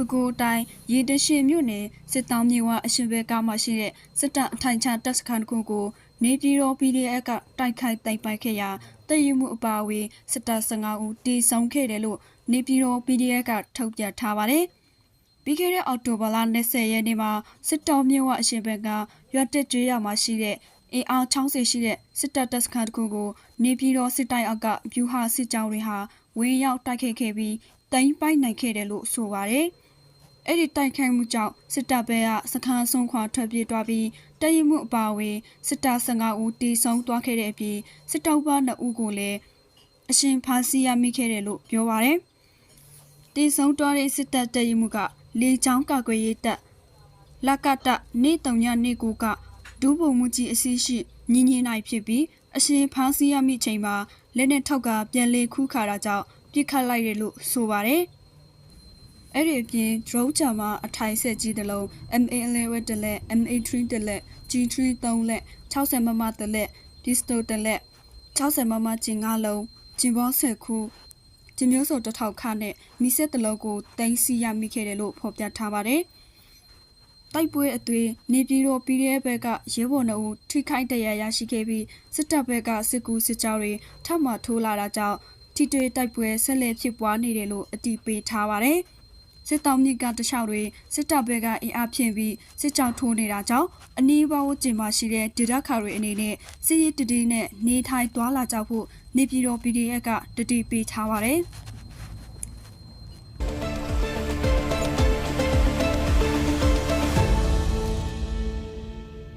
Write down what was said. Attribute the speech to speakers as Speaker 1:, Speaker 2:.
Speaker 1: ပဲခူးတိုင်းရေတရှိမြို့နယ်စစ်တောင်းမြေဝအရှင်ဘဲကားမှာရှိတဲ့စစ်တပ်အထိုင်ချတပ်စခန်းတစ်ခုကိုနေပြည်တော် PDF ကတိုက်ခိုက်တိုက်ပိုက်ခဲ့ရာတည်ယူမှုအပါအဝင်စစ်တပ်15ဦးတေဆုံးခဲ့တယ်လို့နေပြည်တော် PDF ကထုတ်ပြန်ထားပါတယ်။ပြီးခဲ့တဲ့အောက်တိုဘာလ20ရက်နေ့မှာစစ်တော်မြို့ဝအရှင်ဘက်ကရွတ်တက်ကျွေးရမှာရှိတဲ့အင်အား60ရှိတဲ့စစ်တပ်တပ်စခန်းတစ်ခုကိုနေပြည်တော်စစ်တိုင်အောက်ကဗျူဟာစစ်ကြောင်းတွေဟာဝင်ရောက်တိုက်ခိုက်ခဲ့ပြီးတိမ့်ပိုက်နိုင်ခဲ့တယ်လို့ဆိုပါတယ်။ အဲ့ဒီတိုက်ခိုက်မှုကြောင့်စစ်တပ်ဘက်ကစခန်းဆုံးခွာထွက်ပြေးသွားပြီးတည်ရမှုအပါအဝင်စစ်တပ်15ဦးတေဆုံးသွားခဲ့တဲ့အပြင်စစ်တောက်ပါ2ဦးကိုလည်းအရှင်ဖာစီရမိခဲ့တယ်လို့ပြောပါတယ်။တေဆုံးသွားတဲ့စစ်တပ်တည်ရမှုကလေချောင်းကာကွယ်ရေးတပ်လကတနေတုံညနေကိုကဒူးပုံမှုကြီးအစည်းရှိညီညီနိုင်ဖြစ်ပြီးအရှင်ဖာစီရမိချိန်မှာလက်နဲ့ထောက်ကပြန်လေခူးခါတာကြောင့်ပြစ်ခတ်လိုက်တယ်လို့ဆိုပါတယ်။ အဲ့ဒီအပြင် drone ချာမှာအထိုင်ဆက်ကြီးတစ်လုံး MA11 တလက် MA3 တလက် G3 3လက်60မမတလက် Disto တလက်60မမကျင်9လုံးကျင်ဘော10ခုကျင်မျိုးစုံတစ်ထောက်ခနဲ့မိဆက်တစ်လုံးကိုတင်စီရမိခဲ့တယ်လို့ဖော်ပြထားပါတယ်။တိုက်ပွဲအသွေးနေပြည်တော် PDF ဘက်ကရဲဘော်နှုတ်ထိခိုက်တရားရရှိခဲ့ပြီးစစ်တပ်ဘက်ကစစ်ကူစစ်ကြောင်းတွေထပ်မထိုးလာတာကြောင့်ထိတွေ့တိုက်ပွဲဆက်လက်ဖြစ်ပွားနေတယ်လို့အတည်ပြုထားပါတယ်။ စစ်တောင်းမြစ်ကတခြားတွေစစ်တပ်ဘက်ကအင်အားဖြင့်ပြီးစစ်ကြောင်းထိုးနေတာကြောင့်အနီးပါးဝကျင်မှာရှိတဲ့ဒေသခါတွေအနေနဲ့စစ်ရေးတည်တည်နဲ့နေထိုင်သွားလာကြဖို့နေပြည်တော် PDF ကတတိပေးထားပါတယ်။